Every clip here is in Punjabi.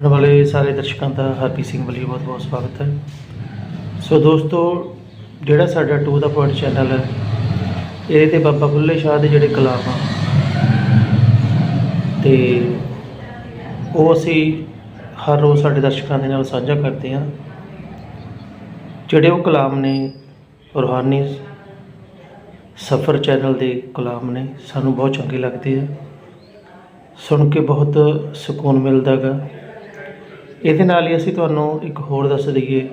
ਸੁਣਨ ਵਾਲੇ ਸਾਰੇ ਦਰਸ਼ਕਾਂ ਦਾ ਹਰਪੀ ਸਿੰਘ ਵੱਲੋਂ ਬਹੁਤ ਬਹੁਤ ਸਵਾਗਤ ਹੈ। ਸੋ ਦੋਸਤੋ, ਜਿਹੜਾ ਸਾਡਾ ਟੂ ਦਾ ਪੁਆਇੰਟ ਚੈਨਲ ਹੈ, ਇਹਦੇ ਤੇ ਬਾਬਾ ਬੁੱਲੇ ਸ਼ਾਹ ਦੇ ਜਿਹੜੇ ਕਲਾਮ ਆ, ਤੇ ਉਹ ਅਸੀਂ ਹਰ ਰੋਜ਼ ਸਾਡੇ ਦਰਸ਼ਕਾਂ ਦੇ ਨਾਲ ਸਾਂਝਾ ਕਰਦੇ ਹਾਂ। ਜਿਹੜੇ ਉਹ ਕਲਾਮ ਨੇ, ਰੂਹਾਨੀ ਸਫਰ ਚੈਨਲ ਦੇ ਕਲਾਮ ਨੇ, ਸਾਨੂੰ ਬਹੁਤ ਚੰਗੇ ਲੱਗਦੇ ਆ। ਸੁਣ ਕੇ ਬਹੁਤ ਸਕੂਨ ਮਿਲਦਾ ਗਾ ਇਹਦੇ ਨਾਲ ਹੀ ਅਸੀਂ ਤੁਹਾਨੂੰ ਇੱਕ ਹੋਰ ਦੱਸ ਦਈਏ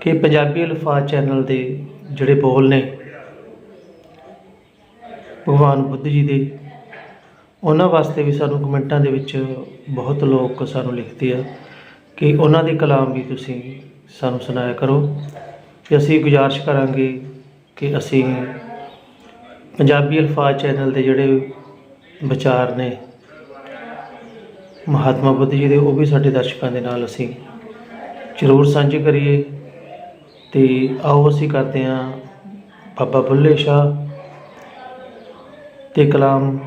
ਕਿ ਪੰਜਾਬੀ ਅਲਫਾਜ਼ ਚੈਨਲ ਦੇ ਜਿਹੜੇ ਬੋਲ ਨੇ, ਭਗਵਾਨ ਬੁੱਧ ਜੀ ਦੇ, ਉਹਨਾਂ ਵਾਸਤੇ ਵੀ ਸਾਨੂੰ ਕਮੈਂਟਾਂ ਦੇ ਵਿੱਚ ਬਹੁਤ ਲੋਕ ਸਾਨੂੰ ਲਿਖਦੇ ਆ ਕਿ ਉਹਨਾਂ ਦੇ ਕਲਾਮ ਵੀ ਤੁਸੀਂ ਸਾਨੂੰ ਸੁਣਾਇਆ ਕਰੋ। ਤੇ ਅਸੀਂ ਗੁਜ਼ਾਰਿਸ਼ ਕਰਾਂਗੇ ਕਿ ਅਸੀਂ ਪੰਜਾਬੀ ਅਲਫਾਜ਼ ਚੈਨਲ ਦੇ ਜਿਹੜੇ ਵਿਚਾਰ ਨੇ ਮਹਾਤਮਾ ਬੁੱਧ ਜੀ ਦੇ, ਉਹ ਵੀ ਸਾਡੇ ਦਰਸ਼ਕਾਂ ਦੇ ਨਾਲ ਅਸੀਂ ਜ਼ਰੂਰ ਸਾਂਝੇ ਕਰੀਏ। ਤੇ ਆਓ ਅਸੀਂ ਕਰਦੇ ਹਾਂ ਬਾਬਾ ਬੁੱਲੇ ਸ਼ਾਹ ਤੇ ਕਲਾਮ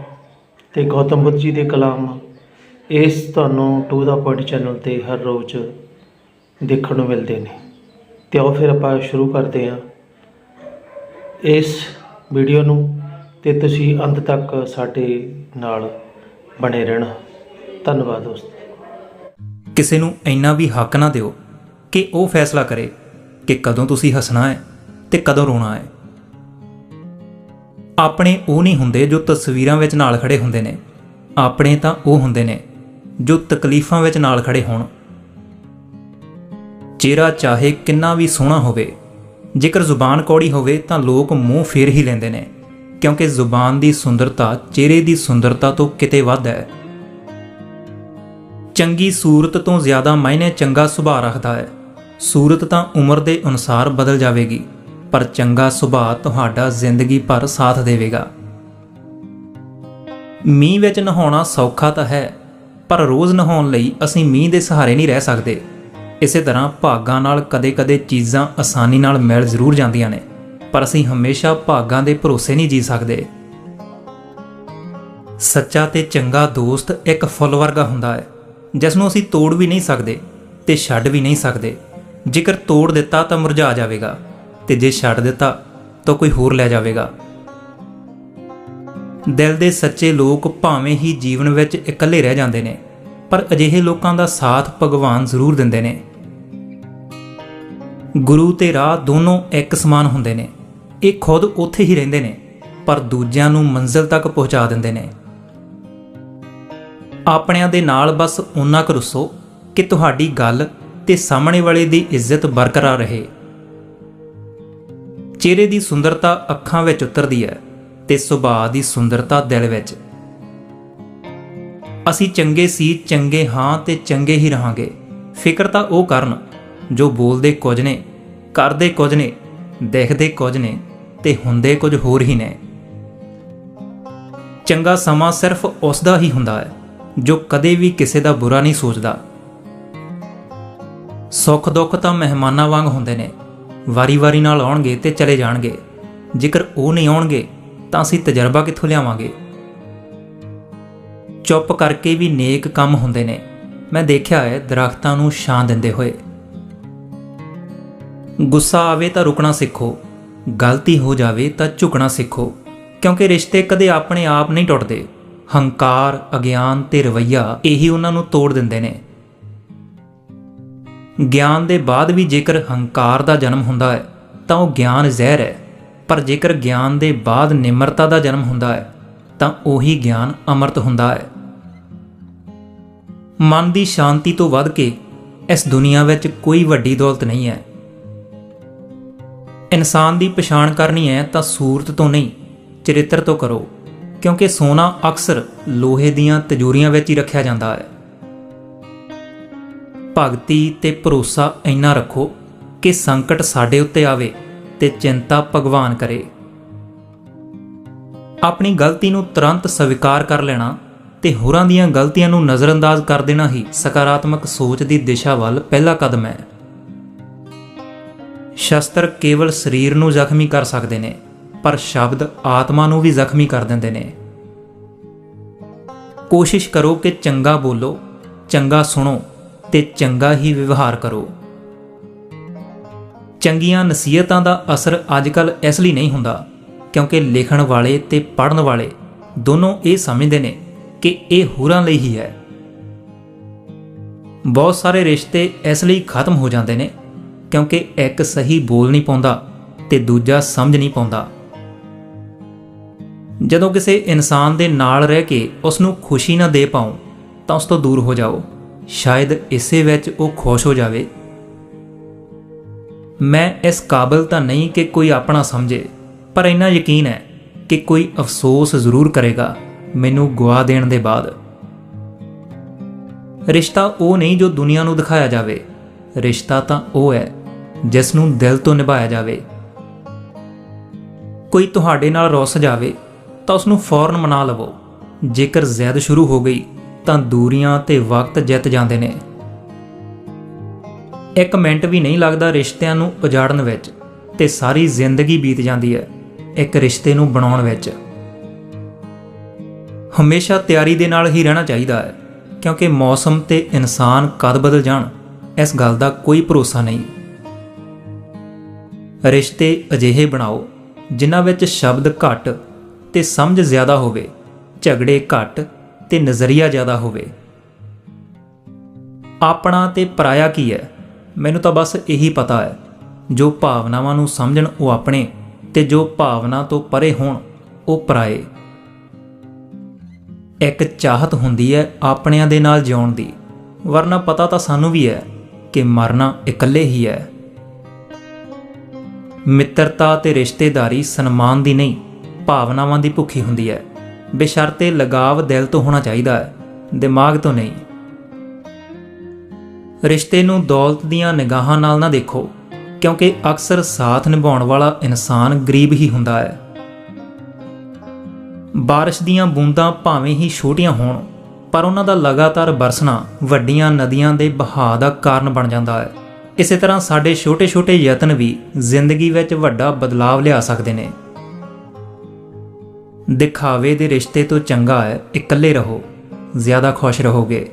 ਤੇ ਗੌਤਮ ਬੁੱਧ ਜੀ ਦੇ ਕਲਾਮ। ਇਸ ਤੁਹਾਨੂੰ ਟੂ ਦਾ ਪੁਆਇੰਟ ਚੈਨਲ ਤੇ ਹਰ ਰੋਜ਼ ਦੇਖਣ ਨੂੰ ਮਿਲਦੇ ਨੇ। ਤੇ ਆਓ ਫਿਰ ਆਪਾਂ ਸ਼ੁਰੂ ਕਰਦੇ ਹਾਂ ਇਸ ਵੀਡੀਓ ਨੂੰ ਤੇ ਤੁਸੀਂ ਅੰਤ ਤੱਕ ਸਾਡੇ ਨਾਲ ਬਣੇ ਰਹਿਣਾ। ਧੰਨਵਾਦ ਦੋਸਤੋ। ਕਿਸੇ ਨੂੰ ਇੰਨਾ ਵੀ ਹੱਕ ਨਾ ਦਿਓ ਕਿ ਉਹ ਫੈਸਲਾ ਕਰੇ ਕਿ ਕਦੋਂ ਤੁਸੀਂ ਹੱਸਣਾ ਹੈ ਤੇ ਕਦੋਂ ਰੋਣਾ ਹੈ। ਆਪਣੇ ਉਹ ਨਹੀਂ ਹੁੰਦੇ ਜੋ ਤਸਵੀਰਾਂ ਵਿੱਚ ਨਾਲ ਖੜੇ ਹੁੰਦੇ ਨੇ। ਆਪਣੇ ਤਾਂ ਉਹ ਹੁੰਦੇ ਨੇ ਜੋ ਤਕਲੀਫਾਂ ਵਿੱਚ ਨਾਲ ਖੜੇ ਹੋਣ। ਚਿਹਰਾ ਚਾਹੇ ਕਿੰਨਾ ਵੀ ਸੋਹਣਾ ਹੋਵੇ, ਜੇਕਰ ਜ਼ੁਬਾਨ ਕੌੜੀ ਹੋਵੇ ਤਾਂ ਲੋਕ ਮੂੰਹ ਫੇਰ ਹੀ ਲੈਂਦੇ ਨੇ, ਕਿਉਂਕਿ ਜ਼ੁਬਾਨ ਦੀ ਸੁੰਦਰਤਾ ਚਿਹਰੇ ਦੀ ਸੁੰਦਰਤਾ ਤੋਂ ਕਿਤੇ ਵੱਧ ਹੈ। ਚੰਗੀ ਸੂਰਤ ਤੋਂ ਜ਼ਿਆਦਾ ਮਾਇਨੇ ਚੰਗਾ ਸੁਭਾਅ ਰੱਖਦਾ ਹੈ। ਸੂਰਤ ਤਾਂ ਉਮਰ ਦੇ ਅਨੁਸਾਰ ਬਦਲ ਜਾਵੇਗੀ, ਪਰ ਚੰਗਾ ਸੁਭਾਅ ਤੁਹਾਡਾ ਜ਼ਿੰਦਗੀ ਭਰ ਸਾਥ ਦੇਵੇਗਾ। ਮੀਂਹ ਵਿੱਚ ਨਹਾਉਣਾ ਸੌਖਾ ਤਾਂ ਹੈ, ਪਰ ਰੋਜ਼ ਨਹਾਉਣ ਲਈ ਅਸੀਂ ਮੀਂਹ ਦੇ ਸਹਾਰੇ ਨਹੀਂ ਰਹਿ ਸਕਦੇ। ਇਸੇ ਤਰ੍ਹਾਂ ਭਾਗਾਂ ਨਾਲ ਕਦੇ-ਕਦੇ ਚੀਜ਼ਾਂ ਆਸਾਨੀ ਨਾਲ ਮਿਲ ਜ਼ਰੂਰ ਜਾਂਦੀਆਂ ਨੇ, ਪਰ ਅਸੀਂ ਹਮੇਸ਼ਾ ਭਾਗਾਂ ਦੇ ਭਰੋਸੇ ਨਹੀਂ ਜੀ ਸਕਦੇ। ਸੱਚਾ ਤੇ ਚੰਗਾ ਦੋਸਤ ਇੱਕ ਫੁੱਲ ਵਰਗਾ ਹੁੰਦਾ ਹੈ। ਜਿਸ ਨੂੰ ਅਸੀਂ ਤੋੜ ਵੀ ਨਹੀਂ ਸਕਦੇ ਤੇ ਛੱਡ ਵੀ ਨਹੀਂ ਸਕਦੇ। ਜੇਕਰ ਤੋੜ ਦਿੱਤਾ ਤਾਂ ਮੁਰਝਾ ਜਾਵੇਗਾ ਤੇ ਜੇ ਛੱਡ ਦਿੱਤਾ ਤਾਂ ਕੋਈ ਹੋਰ ਲੈ ਜਾਵੇਗਾ। ਦਿਲ ਦੇ ਸੱਚੇ ਲੋਕ ਭਾਵੇਂ ਹੀ ਜੀਵਨ ਵਿੱਚ ਇਕੱਲੇ ਰਹਿ ਜਾਂਦੇ ਨੇ, ਪਰ ਅਜਿਹੇ ਲੋਕਾਂ ਦਾ ਸਾਥ ਭਗਵਾਨ ਜ਼ਰੂਰ ਦਿੰਦੇ ਨੇ। ਗੁਰੂ ਤੇ ਰਾਹ ਦੋਨੋਂ ਇੱਕ ਸਮਾਨ ਹੁੰਦੇ ਨੇ। ਇਹ ਖੁਦ ਉੱਥੇ ਹੀ ਰਹਿੰਦੇ ਨੇ, ਪਰ ਦੂਜਿਆਂ ਨੂੰ ਮੰਜ਼ਿਲ ਤੱਕ ਪਹੁੰਚਾ ਦਿੰਦੇ ਨੇ। ਆਪਣਿਆਂ ਦੇ ਨਾਲ ਬਸ ਓਨਾ ਕੁ ਰੁੱਸੋ ਕਿ ਤੁਹਾਡੀ ਗੱਲ ਤੇ ਸਾਹਮਣੇ ਵਾਲੇ ਦੀ ਇੱਜ਼ਤ ਬਰਕਰਾਰ ਰਹੇ। ਚਿਹਰੇ ਦੀ ਸੁੰਦਰਤਾ ਅੱਖਾਂ ਵਿੱਚ ਉਤਰਦੀ ਹੈ ਤੇ ਸੁਭਾਅ ਦੀ ਸੁੰਦਰਤਾ ਦਿਲ ਵਿੱਚ। ਅਸੀਂ ਚੰਗੇ ਸੀ, ਚੰਗੇ ਹਾਂ ਤੇ ਚੰਗੇ ਹੀ ਰਹਾਂਗੇ। ਫਿਕਰ ਤਾਂ ਉਹ ਕਰਨ ਜੋ ਬੋਲਦੇ ਕੁਝ ਨੇ, ਕਰਦੇ ਕੁਝ ਨੇ, ਦੇਖਦੇ ਕੁਝ ਨੇ ਤੇ ਹੁੰਦੇ ਕੁਝ ਹੋਰ ਹੀ ਨੇ। ਚੰਗਾ ਸਮਾਂ ਸਿਰਫ ਉਸ ਦਾ ਹੀ ਹੁੰਦਾ ਹੈ। ਜੋ ਕਦੇ ਵੀ ਕਿਸੇ ਦਾ ਬੁਰਾ ਨਹੀਂ ਸੋਚਦਾ। ਸੁੱਖ ਦੁੱਖ ਤਾਂ ਮਹਿਮਾਨਾਂ ਵਾਂਗ ਹੁੰਦੇ ਨੇ। ਵਾਰੀ-ਵਾਰੀ ਨਾਲ ਆਉਣਗੇ ਤੇ ਚਲੇ ਜਾਣਗੇ। ਜੇਕਰ ਉਹ ਨਹੀਂ ਆਉਣਗੇ, ਤਾਂ ਅਸੀਂ ਤਜਰਬਾ ਕਿੱਥੋਂ ਲਿਆਵਾਂਗੇ? ਚੁੱਪ ਕਰਕੇ ਵੀ ਨੇਕ ਕੰਮ ਹੁੰਦੇ ਨੇ। ਮੈਂ ਦੇਖਿਆ ਹੈ, ਦਰਖਤਾਂ ਨੂੰ ਛਾਂ ਦਿੰਦੇ ਹੋਏ। ਗੁੱਸਾ ਆਵੇ ਤਾਂ ਰੁਕਣਾ ਸਿੱਖੋ। ਗਲਤੀ ਹੋ ਜਾਵੇ ਤਾਂ ਝੁਕਣਾ ਸਿੱਖੋ। ਕਿਉਂਕਿ ਰਿਸ਼ਤੇ ਕਦੇ ਆਪਣੇ ਆਪ ਨਹੀਂ ਟੁੱਟਦੇ। ਹੰਕਾਰ, ਅਗਿਆਨ ਤੇ ਰਵਈਆ ਇਹੀ ਉਹਨਾਂ ਨੂੰ ਤੋੜ ਦਿੰਦੇ ਨੇ। ਗਿਆਨ ਦੇ ਬਾਅਦ ਵੀ ਜੇਕਰ ਹੰਕਾਰ ਦਾ ਜਨਮ ਹੁੰਦਾ ਹੈ, ਤਾਂ ਉਹ ਗਿਆਨ ਜ਼ਹਿਰ ਹੈ। ਪਰ ਜੇਕਰ ਗਿਆਨ ਦੇ ਬਾਅਦ ਨਿਮਰਤਾ ਦਾ ਜਨਮ ਹੁੰਦਾ ਹੈ, ਤਾਂ ਉਹੀ ਗਿਆਨ ਅੰਮ੍ਰਿਤ ਹੁੰਦਾ ਹੈ। ਮਨ ਦੀ ਸ਼ਾਂਤੀ ਤੋਂ ਵੱਧ ਕੇ ਇਸ ਦੁਨੀਆ ਵਿੱਚ ਕੋਈ ਵੱਡੀ ਦੌਲਤ ਨਹੀਂ ਹੈ। ਇਨਸਾਨ ਦੀ ਪਛਾਣ ਕਰਨੀ ਹੈ ਤਾਂ ਸੂਰਤ ਤੋਂ ਨਹੀਂ, ਚਰਿੱਤਰ ਤੋਂ ਕਰੋ। ਕਿਉਂਕਿ ਸੋਨਾ ਅਕਸਰ ਲੋਹੇ ਦੀਆਂ ਤਜੂਰੀਆਂ ਵਿੱਚ ਹੀ ਰੱਖਿਆ ਜਾਂਦਾ ਹੈ। ਭਗਤੀ ਤੇ ਭਰੋਸਾ ਇੰਨਾ ਰੱਖੋ ਕਿ ਸੰਕਟ ਸਾਡੇ ਉੱਤੇ ਆਵੇ ਤੇ ਚਿੰਤਾ ਭਗਵਾਨ ਕਰੇ। ਆਪਣੀ ਗਲਤੀ ਨੂੰ ਤੁਰੰਤ ਸਵੀਕਾਰ ਕਰ ਲੈਣਾ ਤੇ ਹੋਰਾਂ ਦੀਆਂ ਗਲਤੀਆਂ ਨੂੰ ਨਜ਼ਰਅੰਦਾਜ਼ ਕਰ ਦੇਣਾ ਹੀ ਸਕਾਰਾਤਮਕ ਸੋਚ ਦੀ ਦਿਸ਼ਾ ਵੱਲ ਪਹਿਲਾ ਕਦਮ ਹੈ। ਸ਼ਸਤਰ ਕੇਵਲ ਸਰੀਰ ਨੂੰ ਜ਼ਖਮੀ ਕਰ ਸਕਦੇ ਨੇ। ਪਰ ਸ਼ਬਦ ਆਤਮਾ ਨੂੰ ਵੀ ਜ਼ਖਮੀ ਕਰ ਦਿੰਦੇ ਨੇ। ਕੋਸ਼ਿਸ਼ ਕਰੋ ਕਿ ਚੰਗਾ ਬੋਲੋ, ਚੰਗਾ ਸੁਣੋ ਤੇ ਚੰਗਾ ਹੀ ਵਿਵਹਾਰ ਕਰੋ। ਚੰਗੀਆਂ ਨਸੀਹਤਾਂ ਦਾ ਅਸਰ ਅੱਜਕੱਲ ਇਸ ਲਈ ਨਹੀਂ ਹੁੰਦਾ, ਕਿਉਂਕਿ ਲਿਖਣ ਵਾਲੇ ਤੇ ਪੜ੍ਹਨ ਵਾਲੇ ਦੋਨੋਂ ਇਹ ਸਮਝਦੇ ਨੇ ਕਿ ਇਹ ਹੋਰਾਂ ਲਈ ਹੀ ਹੈ। ਬਹੁਤ ਸਾਰੇ ਰਿਸ਼ਤੇ ਇਸ ਲਈ ਖਤਮ ਹੋ ਜਾਂਦੇ ਨੇ, ਕਿਉਂਕਿ ਇੱਕ ਸਹੀ ਬੋਲ ਨਹੀਂ ਪਾਉਂਦਾ ਤੇ ਦੂਜਾ ਸਮਝ ਨਹੀਂ ਪਾਉਂਦਾ। ਜਦੋਂ ਕਿਸੇ ਇਨਸਾਨ ਦੇ ਨਾਲ ਰਹਿ ਕੇ ਉਸ ਨੂੰ ਖੁਸ਼ੀ ਨਾ ਦੇ ਪਾਓ ਤਾਂ ਉਸ ਤੋਂ ਦੂਰ ਹੋ ਜਾਓ। ਸ਼ਾਇਦ ਇਸੇ ਵਿੱਚ ਉਹ ਖੁਸ਼ ਹੋ ਜਾਵੇ। ਮੈਂ ਇਸ ਕਾਬਲ ਤਾਂ ਨਹੀਂ ਕਿ ਕੋਈ ਆਪਣਾ ਸਮਝੇ, ਪਰ ਇੰਨਾ ਯਕੀਨ ਹੈ ਕਿ ਕੋਈ ਅਫਸੋਸ ਜ਼ਰੂਰ ਕਰੇਗਾ ਮੈਨੂੰ ਗਵਾ ਦੇਣ ਦੇ ਬਾਅਦ। ਰਿਸ਼ਤਾ ਉਹ ਨਹੀਂ ਜੋ ਦੁਨੀਆ ਨੂੰ ਦਿਖਾਇਆ ਜਾਵੇ। ਰਿਸ਼ਤਾ ਤਾਂ ਉਹ ਹੈ ਜਿਸ ਨੂੰ ਦਿਲ ਤੋਂ ਨਿਭਾਇਆ ਜਾਵੇ। ਕੋਈ ਤੁਹਾਡੇ ਨਾਲ ਰੁੱਸ ਜਾਵੇ ਤਾਂ ਉਸ ਨੂੰ ਫੌਰਨ ਮਨਾ ਲਵੋ। ਜੇਕਰ ਜ਼ਿਆਦਾ ਸ਼ੁਰੂ ਹੋ ਗਈ, ਤਾਂ ਦੂਰੀਆਂ ਤੇ ਵਕਤ ਜਿੱਤ ਜਾਂਦੇ ਨੇ। ਇੱਕ ਮਿੰਟ ਵੀ ਨਹੀਂ ਲੱਗਦਾ ਰਿਸ਼ਤਿਆਂ ਨੂੰ ਉਜਾੜਨ ਵਿੱਚ, ਤੇ ਸਾਰੀ ਜ਼ਿੰਦਗੀ ਬੀਤ ਜਾਂਦੀ ਹੈ ਇੱਕ ਰਿਸ਼ਤੇ ਨੂੰ ਬਣਾਉਣ ਵਿੱਚ। ਹਮੇਸ਼ਾ ਤਿਆਰੀ ਦੇ ਨਾਲ ਹੀ ਰਹਿਣਾ ਚਾਹੀਦਾ ਹੈ, ਕਿਉਂਕਿ ਮੌਸਮ ਤੇ ਇਨਸਾਨ ਕਦ ਬਦਲ ਜਾਣ, ਇਸ ਗੱਲ ਦਾ ਕੋਈ ਭਰੋਸਾ ਨਹੀਂ। ਰਿਸ਼ਤੇ ਅਜਿਹੇ ਬਣਾਓ, ਜਿਨ੍ਹਾਂ ਵਿੱਚ ਸ਼ਬਦ ਘੱਟ ਤੇ ਸਮਝ ਜ਼ਿਆਦਾ ਹੋਵੇ, ਝਗੜੇ ਘੱਟ ਤੇ ਨਜ਼ਰੀਆ ਜ਼ਿਆਦਾ ਹੋਵੇ। ਆਪਣਾ ਤੇ ਪਰਾਇਆ ਕੀ ਹੈ? ਮੈਨੂੰ ਤਾਂ ਬਸ ਇਹੀ ਪਤਾ ਹੈ, ਜੋ ਭਾਵਨਾਵਾਂ ਨੂੰ ਸਮਝਣ ਉਹ ਆਪਣੇ ਤੇ ਜੋ ਭਾਵਨਾ ਤੋਂ ਪਰੇ ਹੋਣ, ਉਹ ਪਰਾਏ। ਇੱਕ ਚਾਹਤ ਹੁੰਦੀ ਹੈ ਆਪਣਿਆਂ ਦੇ ਨਾਲ ਜਿਉਣ ਦੀ, ਵਰਨਾ ਪਤਾ ਤਾਂ ਸਾਨੂੰ ਵੀ ਹੈ ਕਿ ਮਰਨਾ ਇਕੱਲੇ ਹੀ ਹੈ। ਮਿੱਤਰਤਾ ਤੇ ਰਿਸ਼ਤੇਦਾਰੀ ਸਨਮਾਨ ਦੀ ਨਹੀਂ ਭਾਵਨਾਵਾਂ ਦੀ ਭੁੱਖੀ ਹੁੰਦੀ ਹੈ। ਬੇਸ਼ਰਤੇ ਲਗਾਵ ਦਿਲ ਤੋਂ ਹੋਣਾ ਚਾਹੀਦਾ ਹੈ। ਦਿਮਾਗ ਤੋਂ ਨਹੀਂ। ਰਿਸ਼ਤੇ ਨੂੰ ਦੌਲਤ ਦੀਆਂ ਨਿਗਾਹਾਂ ਨਾਲ ਨਾ ਦੇਖੋ, ਕਿਉਂਕਿ ਅਕਸਰ ਸਾਥ ਨਿਭਾਉਣ ਵਾਲਾ ਇਨਸਾਨ ਗਰੀਬ ਹੀ ਹੁੰਦਾ ਹੈ। ਬਾਰਿਸ਼ ਦੀਆਂ ਬੂੰਦਾਂ ਭਾਵੇਂ ਹੀ ਛੋਟੀਆਂ ਹੋਣ, ਪਰ ਉਹਨਾਂ ਦਾ ਲਗਾਤਾਰ ਬਰਸਣਾ ਵੱਡੀਆਂ ਨਦੀਆਂ ਦੇ ਬਹਾਅ ਦਾ ਕਾਰਨ ਬਣ ਜਾਂਦਾ ਹੈ। ਇਸੇ ਤਰ੍ਹਾਂ ਸਾਡੇ ਛੋਟੇ-ਛੋਟੇ ਯਤਨ ਵੀ ਜ਼ਿੰਦਗੀ ਵਿੱਚ ਵੱਡਾ ਬਦਲਾਅ ਲਿਆ ਸਕਦੇ ਨੇ। ਦਿਖਾਵੇ ਦੇ ਰਿਸ਼ਤੇ ਤੋਂ ਚੰਗਾ ਹੈ, ਇਕੱਲੇ ਰਹੋ, ਜ਼ਿਆਦਾ ਖੁਸ਼ ਰਹੋਗੇ।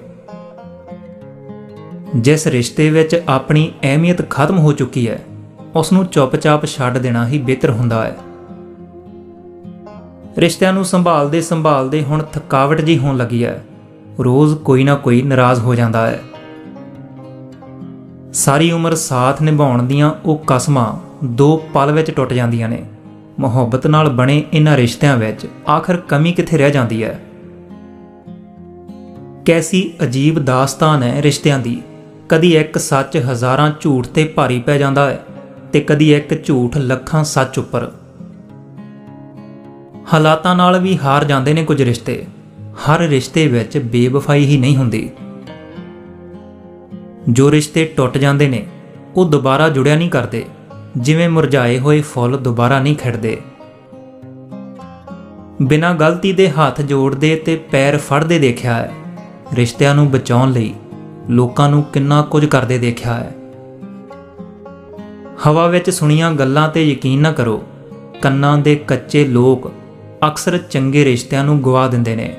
ਜਿਸ ਰਿਸ਼ਤੇ ਵਿੱਚ ਆਪਣੀ ਅਹਿਮੀਅਤ ਖਤਮ ਹੋ ਚੁੱਕੀ ਹੈ ਉਸ ਨੂੰ ਚੁੱਪਚਾਪ ਛੱਡ ਦੇਣਾ ਹੀ ਬਿਹਤਰ ਹੁੰਦਾ ਹੈ। ਰਿਸ਼ਤਿਆਂ ਨੂੰ ਸੰਭਾਲਦੇ ਸੰਭਾਲਦੇ ਹੁਣ ਥਕਾਵਟ ਜੀ ਹੋਣ ਲੱਗੀ ਹੈ, ਰੋਜ਼ ਕੋਈ ਨਾ ਕੋਈ ਨਾਰਾਜ਼ ਹੋ ਜਾਂਦਾ ਹੈ। ਸਾਰੀ ਉਮਰ ਸਾਥ ਨਿਭਾਉਣ ਦੀਆਂ ਉਹ ਕਸਮਾਂ ਦੋ ਪਲ ਵਿੱਚ ਟੁੱਟ ਜਾਂਦੀਆਂ ਨੇ। ਮੁਹੱਬਤ ਨਾਲ ਬਣੇ ਇਹਨਾਂ ਰਿਸ਼ਤਿਆਂ ਵਿੱਚ ਆਖਰ ਕਮੀ ਕਿੱਥੇ ਰਹਿ ਜਾਂਦੀ ਹੈ? ਕੈਸੀ ਅਜੀਬ ਦਾਸਤਾਨ ਹੈ ਰਿਸ਼ਤਿਆਂ ਦੀ। ਕਦੀ ਇੱਕ ਸੱਚ ਹਜ਼ਾਰਾਂ ਝੂਠ ਤੇ ਭਾਰੀ ਪੈ ਜਾਂਦਾ ਹੈ ਤੇ ਕਦੀ ਇੱਕ ਝੂਠ ਲੱਖਾਂ ਸੱਚ ਉੱਪਰ। ਹਾਲਾਤਾਂ ਨਾਲ ਵੀ ਹਾਰ ਜਾਂਦੇ ਨੇ ਕੁਝ ਰਿਸ਼ਤੇ। ਹਰ ਰਿਸ਼ਤੇ ਵਿੱਚ ਬੇਵਫਾਈ ਹੀ ਨਹੀਂ ਹੁੰਦੀ। ਜੋ ਰਿਸ਼ਤੇ ਟੁੱਟ ਜਾਂਦੇ ਨੇ, ਉਹ ਦੁਬਾਰਾ ਜੁੜਿਆ ਨਹੀਂ ਕਰਦੇ। ਜਿਵੇਂ ਮੁਰਝਾਏ ਹੋਏ ਫੁੱਲ ਦੁਬਾਰਾ ਨਹੀਂ ਖਿੜਦੇ। ਬਿਨਾਂ ਗਲਤੀ ਦੇ ਹੱਥ ਜੋੜਦੇ ਤੇ ਪੈਰ ਫੜਦੇ ਦੇਖਿਆ ਹੈ। ਰਿਸ਼ਤਿਆਂ ਨੂੰ ਬਚਾਉਣ ਲਈ ਲੋਕਾਂ ਨੂੰ ਕਿੰਨਾ ਕੁਝ ਕਰਦੇ ਦੇਖਿਆ ਹੈ। ਹਵਾ ਵਿੱਚ ਸੁਣੀਆਂ ਗੱਲਾਂ ਤੇ ਯਕੀਨ ਨਾ ਕਰੋ, ਕੰਨਾਂ ਦੇ ਕੱਚੇ ਲੋਕ ਅਕਸਰ ਚੰਗੇ ਰਿਸ਼ਤਿਆਂ ਨੂੰ ਗਵਾ ਦਿੰਦੇ ਨੇ।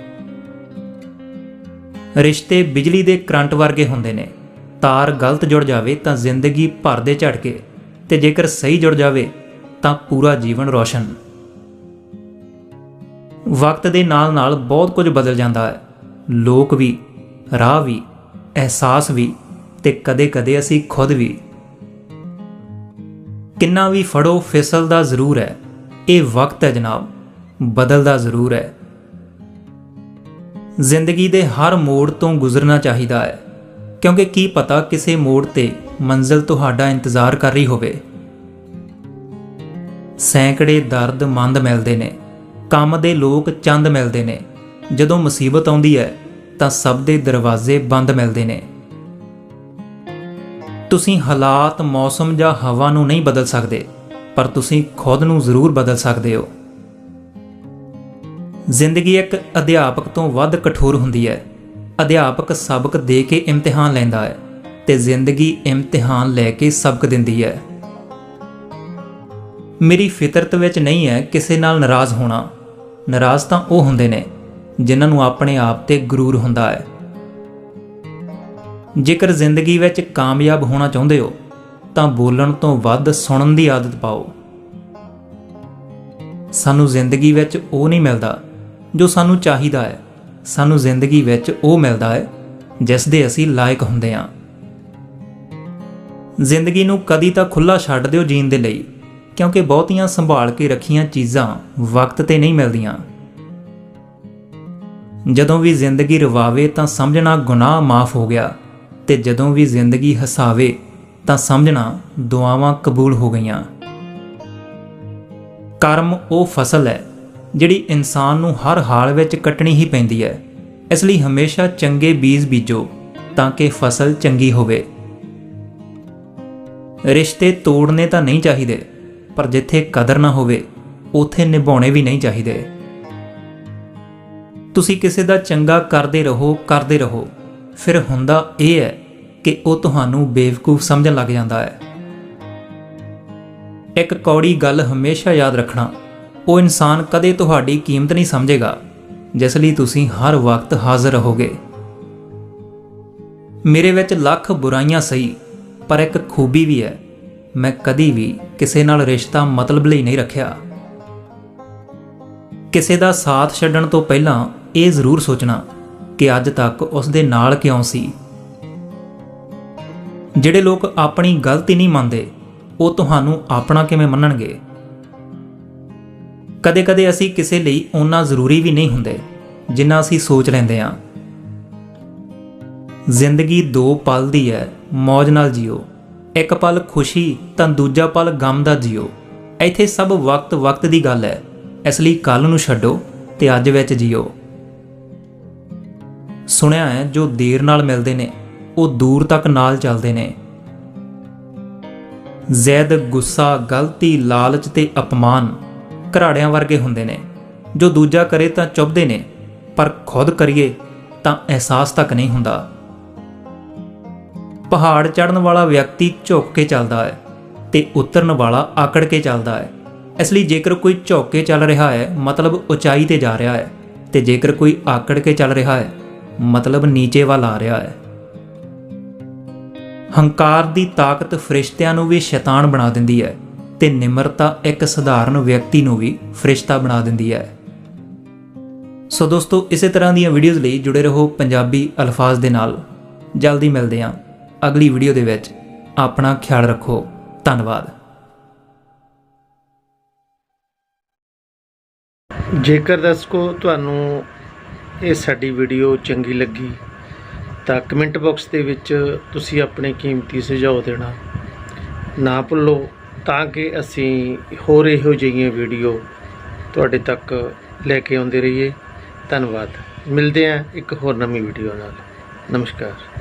ਰਿਸ਼ਤੇ ਬਿਜਲੀ ਦੇ ਕਰੰਟ ਵਰਗੇ ਹੁੰਦੇ ਨੇ। ਤਾਰ ਗਲਤ ਜੁੜ ਜਾਵੇ ਤਾਂ ਜ਼ਿੰਦਗੀ ਭਰ ਦੇ ਝਟਕੇ। ਤੇ ਜੇਕਰ ਸਹੀ ਜੁੜ ਜਾਵੇ, ਤਾਂ ਪੂਰਾ ਜੀਵਨ ਰੌਸ਼ਨ। ਵਕਤ ਦੇ ਨਾਲ-ਨਾਲ ਬਹੁਤ ਕੁਝ ਬਦਲ ਜਾਂਦਾ ਹੈ। ਲੋਕ ਵੀ, ਰਾਹ ਵੀ, ਅਹਿਸਾਸ ਵੀ ਤੇ ਕਦੇ-ਕਦੇ ਅਸੀਂ ਖੁਦ ਵੀ। ਕਿੰਨਾ ਵੀ ਫੜੋ, ਫਿਸਲਦਾ ਜ਼ਰੂਰ ਹੈ। ਇਹ ਵਕਤ ਹੈ ਜਨਾਬ, ਬਦਲਦਾ ਜ਼ਰੂਰ ਹੈ। ਜ਼ਿੰਦਗੀ ਦੇ ਹਰ ਮੋੜ ਤੋਂ ਗੁਜ਼ਰਨਾ ਚਾਹੀਦਾ ਹੈ। ਕਿਉਂਕਿ ਕੀ ਪਤਾ ਕਿਸੇ ਮੋੜ ਤੇ ਮੰਜ਼ਿਲ ਤੁਹਾਡਾ ਇੰਤਜ਼ਾਰ ਕਰ ਰਹੀ ਹੋਵੇ। ਸੈਂਕੜੇ ਦਰਦ ਮੰਦ ਮਿਲਦੇ ਨੇ। ਕੰਮ ਦੇ ਲੋਕ ਚੰਦ ਮਿਲਦੇ ਨੇ। ਜਦੋਂ ਮੁਸੀਬਤ ਆਉਂਦੀ ਹੈ, ਤਾਂ ਸਭ ਦੇ ਦਰਵਾਜ਼ੇ ਬੰਦ ਮਿਲਦੇ ਨੇ। ਤੁਸੀਂ ਹਾਲਾਤ ਮੌਸਮ ਜਾਂ ਹਵਾ ਨੂੰ ਨਹੀਂ ਬਦਲ ਸਕਦੇ, ਪਰ ਤੁਸੀਂ ਖੁਦ ਨੂੰ ਜ਼ਰੂਰ ਬਦਲ ਸਕਦੇ ਹੋ। ਜ਼ਿੰਦਗੀ ਇੱਕ ਅਧਿਆਪਕ ਤੋਂ ਵੱਧ ਕਠੋਰ ਹੁੰਦੀ ਹੈ। ਅਧਿਆਪਕ ਸਬਕ ਦੇ ਕੇ ਇਮਤਿਹਾਨ ਲੈਂਦਾ ਹੈ। ਤੇ ਜ਼ਿੰਦਗੀ ਇਮਤਿਹਾਨ ਲੈ ਕੇ ਸਬਕ ਦਿੰਦੀ ਹੈ। ਮੇਰੀ ਫਿਤਰਤ ਵਿੱਚ ਨਹੀਂ ਹੈ ਕਿਸੇ ਨਾਲ ਨਾਰਾਜ਼ ਹੋਣਾ। ਨਾਰਾਜ਼ ਤਾਂ ਉਹ ਹੁੰਦੇ ਨੇ, ਜਿਨ੍ਹਾਂ ਨੂੰ ਆਪਣੇ ਆਪ ਤੇ ਗਰੂਰ ਹੁੰਦਾ ਹੈ। ਜੇਕਰ ਜ਼ਿੰਦਗੀ ਵਿੱਚ ਕਾਮਯਾਬ ਹੋਣਾ ਚਾਹੁੰਦੇ ਹੋ, ਤਾਂ ਬੋਲਣ ਤੋਂ ਵੱਧ ਸੁਣਨ ਦੀ ਆਦਤ ਪਾਓ। ਸਾਨੂੰ ਜ਼ਿੰਦਗੀ ਵਿੱਚ ਉਹ ਨਹੀਂ ਮਿਲਦਾ ਜੋ ਸਾਨੂੰ ਚਾਹੀਦਾ ਹੈ। ਸਾਨੂੰ ਜ਼ਿੰਦਗੀ ਵਿੱਚ ਉਹ ਮਿਲਦਾ ਹੈ, ਜਿਸ ਦੇ ਅਸੀਂ ਲਾਇਕ ਹੁੰਦੇ ਹਾਂ। ਜ਼ਿੰਦਗੀ ਨੂੰ ਕਦੀ ਤਾਂ ਖੁੱਲਾ ਛੱਡ ਦਿਓ ਜੀਣ ਦੇ ਲਈ, ਕਿਉਂਕਿ ਬਹੁਤੀਆਂ ਸੰਭਾਲ ਕੇ ਰੱਖੀਆਂ ਚੀਜ਼ਾਂ ਵਕਤ ਤੇ ਨਹੀਂ ਮਿਲਦੀਆਂ। ਜਦੋਂ ਵੀ ਜ਼ਿੰਦਗੀ ਰਵਾਵੇ ਤਾਂ ਸਮਝਣਾ ਗੁਨਾਹ ਮਾਫ ਹੋ ਗਿਆ, ਤੇ ਜਦੋਂ ਵੀ ਜ਼ਿੰਦਗੀ ਹਸਾਵੇ ਤਾਂ ਸਮਝਣਾ ਦੁਆਵਾਂ ਕਬੂਲ ਹੋ ਗਈਆਂ। ਕਰਮ ਉਹ ਫਸਲ ਹੈ, ਜਿਹੜੀ ਇਨਸਾਨ ਨੂੰ ਹਰ ਹਾਲ ਵਿੱਚ ਕੱਟਣੀ ਹੀ ਪੈਂਦੀ ਹੈ, ਇਸ ਲਈ ਹਮੇਸ਼ਾ ਚੰਗੇ ਬੀਜ ਬੀਜੋ ਤਾਂ ਕਿ ਫਸਲ ਚੰਗੀ ਹੋਵੇ। ਰਿਸ਼ਤੇ ਤੋੜਨੇ ਤਾਂ ਨਹੀਂ ਚਾਹੀਦੇ, ਪਰ ਜਿੱਥੇ ਕਦਰ ਨਾ ਹੋਵੇ, ਉਥੇ ਨਿਭਾਉਣੇ ਵੀ ਨਹੀਂ ਚਾਹੀਦੇ। ਤੁਸੀਂ ਕਿਸੇ ਦਾ ਚੰਗਾ ਕਰਦੇ ਰਹੋ ਕਰਦੇ ਰਹੋ। ਫਿਰ ਹੁੰਦਾ ਇਹ ਹੈ ਕਿ ਉਹ ਤੁਹਾਨੂੰ ਬੇਵਕੂਫ ਸਮਝਣ ਲੱਗ ਜਾਂਦਾ ਹੈ। ਇੱਕ ਕੌੜੀ ਗੱਲ ਹਮੇਸ਼ਾ ਯਾਦ ਰੱਖਣਾ, ਉਹ ਇਨਸਾਨ ਕਦੇ ਤੁਹਾਡੀ ਕੀਮਤ ਨਹੀਂ ਸਮਝੇਗਾ, ਜਿਸ ਲਈ ਤੁਸੀਂ ਹਰ ਵਕਤ ਹਾਜ਼ਰ ਰਹੋਗੇ। ਮੇਰੇ ਵਿੱਚ ਲੱਖ ਬੁਰਾਈਆਂ ਸਹੀ ਪਰ ਇੱਕ ਖੂਬੀ ਵੀ ਹੈ। ਮੈਂ ਕਦੀ ਵੀ ਕਿਸੇ ਨਾਲ ਰਿਸ਼ਤਾ ਮਤਲਬ ਲਈ ਨਹੀਂ ਰੱਖਿਆ। ਕਿਸੇ ਦਾ ਸਾਥ ਛੱਡਣ ਤੋਂ ਪਹਿਲਾਂ ਇਹ ਜ਼ਰੂਰ ਸੋਚਣਾ ਕਿ ਅੱਜ ਤੱਕ ਉਸ ਦੇ ਨਾਲ ਕਿਉਂ ਸੀ। ਜਿਹੜੇ ਲੋਕ ਆਪਣੀ ਗਲਤੀ ਨਹੀਂ ਮੰਨਦੇ, ਉਹ ਤੁਹਾਨੂੰ ਆਪਣਾ ਕਿਵੇਂ ਮੰਨਣਗੇ? ਕਦੇ-ਕਦੇ ਅਸੀਂ ਕਿਸੇ ਲਈ ਓਨਾ ਜ਼ਰੂਰੀ ਵੀ ਨਹੀਂ ਹੁੰਦੇ, ਜਿੰਨਾ ਅਸੀਂ ਸੋਚ ਲੈਂਦੇ ਹਾਂ। ਜ਼ਿੰਦਗੀ ਦੋ ਪਲ ਦੀ ਹੈ ਮौज ਨਾਲ ਜੀਓ। ਇੱਕ ਪਲ ਖੁਸ਼ੀ, ਤਾਂ ਦੂਜਾ ਪਲ ਗਮ ਦਾ ਜੀਓ। ਇੱਥੇ ਸਭ ਵਕਤ-ਵਕਤ ਦੀ ਗੱਲ ਹੈ, ਇਸ ਲਈ ਕੱਲ ਨੂੰ ਛੱਡੋ ਤੇ ਅੱਜ ਵਿੱਚ ਜੀਓ। ਸੁਣਿਆ ਹੈ, ਜੋ ਦੇਰ ਨਾਲ ਮਿਲਦੇ ਨੇ, ਉਹ ਦੂਰ ਤੱਕ ਨਾਲ ਚੱਲਦੇ ਨੇ। ਜ਼ੈਦ, ਗੁੱਸਾ, ਗਲਤੀ, ਲਾਲਚ ਤੇ ਅਪਮਾਨ ਘਰਾੜਿਆਂ ਵਰਗੇ ਹੁੰਦੇ ਨੇ। ਜੋ ਦੂਜਾ ਕਰੇ ਤਾਂ ਚੁੱਭਦੇ ਨੇ, ਪਰ ਖੁਦ ਕਰੀਏ ਤਾਂ ਅਹਿਸਾਸ ਤੱਕ ਨਹੀਂ ਹੁੰਦਾ। ਪਹਾੜ ਚੜਨ ਵਾਲਾ ਵਿਅਕਤੀ ਝੁੱਕ ਕੇ ਚੱਲਦਾ ਹੈ ਤੇ ਉਤਰਨ ਵਾਲਾ ਆਕੜ ਕੇ ਚੱਲਦਾ ਹੈ। ਇਸ ਲਈ ਜੇਕਰ ਕੋਈ ਝੁੱਕ ਕੇ ਚੱਲ ਰਿਹਾ ਹੈ, ਮਤਲਬ ਉਚਾਈ ਤੇ ਜਾ ਰਿਹਾ ਹੈ ਤੇ ਜੇਕਰ ਕੋਈ ਆਕੜ ਕੇ ਚੱਲ ਰਿਹਾ ਹੈ, ਮਤਲਬ ਨੀਚੇ ਵੱਲ ਆ ਰਿਹਾ ਹੈ। ਹੰਕਾਰ ਦੀ ਤਾਕਤ ਫਰਿਸ਼ਤਿਆਂ ਨੂੰ ਵੀ ਸ਼ੈਤਾਨ ਬਣਾ ਦਿੰਦੀ ਹੈ ਤੇ ਨਿਮਰਤਾ ਇੱਕ ਸਧਾਰਨ ਵਿਅਕਤੀ ਨੂੰ ਵੀ ਫਰਿਸ਼ਤਾ ਬਣਾ ਦਿੰਦੀ ਹੈ। ਸੋ ਦੋਸਤੋ, ਇਸੇ ਤਰ੍ਹਾਂ ਦੀਆਂ ਵੀਡੀਓਜ਼ ਲਈ ਜੁੜੇ ਰਹੋ ਪੰਜਾਬੀ ਅਲਫਾਜ਼ ਦੇ ਨਾਲ। ਜਲਦੀ ਮਿਲਦੇ ਹਾਂ। ਅਗਲੀ ਵੀਡੀਓ ਦੇ ਵਿੱਚ ਆਪਣਾ ਖਿਆਲ ਰੱਖੋ। ਧੰਨਵਾਦ। ਜੇਕਰ ਦਰਸ਼ਕੋ, ਤੁਹਾਨੂੰ ਇਹ ਸਾਡੀ ਵੀਡੀਓ ਚੰਗੀ ਲੱਗੀ, ਤਾਂ ਕਮੈਂਟ ਬਾਕਸ ਦੇ ਵਿੱਚ ਤੁਸੀਂ ਆਪਣੇ ਕੀਮਤੀ ਸੁਝਾਅ ਦੇਣਾ ਨਾ ਭੁੱਲੋ, ਤਾਂ ਕਿ ਅਸੀਂ ਹੋਰ ਇਹੋ ਜਿਹੀਆਂ ਵੀਡੀਓ ਤੁਹਾਡੇ ਤੱਕ ਲੈ ਕੇ ਆਉਂਦੇ ਰਹੀਏ। ਧੰਨਵਾਦ। ਮਿਲਦੇ ਹਾਂ ਇੱਕ ਹੋਰ ਨਵੀਂ ਵੀਡੀਓ ਨਾਲ। ਨਮਸਕਾਰ।